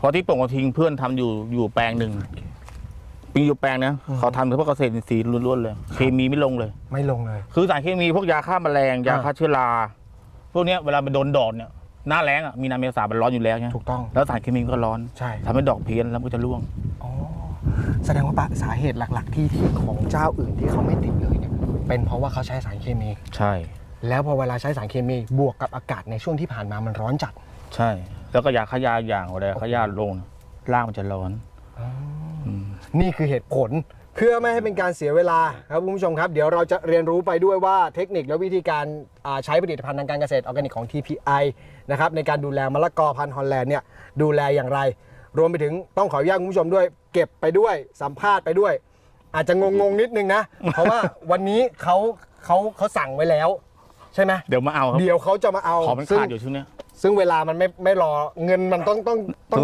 เพราะที่ปงกระทิงเพื่อนทำอยู่อยู่แปลงหนึ่งปีอยู่แปลงนะเขาทำเฉพาะเกษตรอินทรีย์ล้วนๆเลย เคมีไม่ลงเลย ไม่ลงเลย คือสารเคมีพวกยาฆ่าแมลงยาอ่าฆ่าเชื้อราพวกเนี้ยเวลาไปโดนดอกเนี่ยหน้าแรงอะมีนาเมษามันร้อนอยู่แล้วไงถูกต้องแล้วสารเคมีก็ร้อนใช่ทำให้ดอกเพี้ยนแล้วมันก็จะร่วงอ๋อแสดงว่าปะสาเหตุหลัก ๆ ที่ที่ของเจ้าอื่นที่เขาไม่ติดเลยเนี่ยเป็นเพราะว่าเขาใช้สารเคมี ใช่ แล้วพอเวลาใช้สารเคมีบวกกับอากาศในช่วงที่ผ่านมามันร้อนจัด ใช่ แล้วก็ยาฆ่ายาอย่างอะไรฆ่ายาลงร่างมันจะร้อนมนี่คือเหตุผลเพื่อไม่ให้เป็นการเสียเวลาครับคุณผู้ชมครับ เดี๋ยวเราจะเรียนรู้ไปด้วยว่าเทคนิคและวิธีการอ่าใช้ผลิตภัณฑ์ทางการเกษตรออร์แกนิกของ TPI นะครับในการดูแลมะละกอพันธุ์ฮอลแลนด์เนี่ยดูแลอย่างไร รวมไปถึงต้องขออนุญาตคุณผู้ชมด้วย เก็บไปด้วยสัมภาษณ์ไปด้วย อาจจะงงๆนิดนึงนะ เพราะว่าวันนี้เขาเขาเขาสั่งไว้แล้ว ใช่ไหมเดี๋ยวมาเอาครับ เดี๋ยวเขาจะมาเอาของมันซึ่ง ขาดอยู่ช่วงเนี้ย ซึ่งเวลามันไม่ไม่รอเงินมันต้องต้องต้อง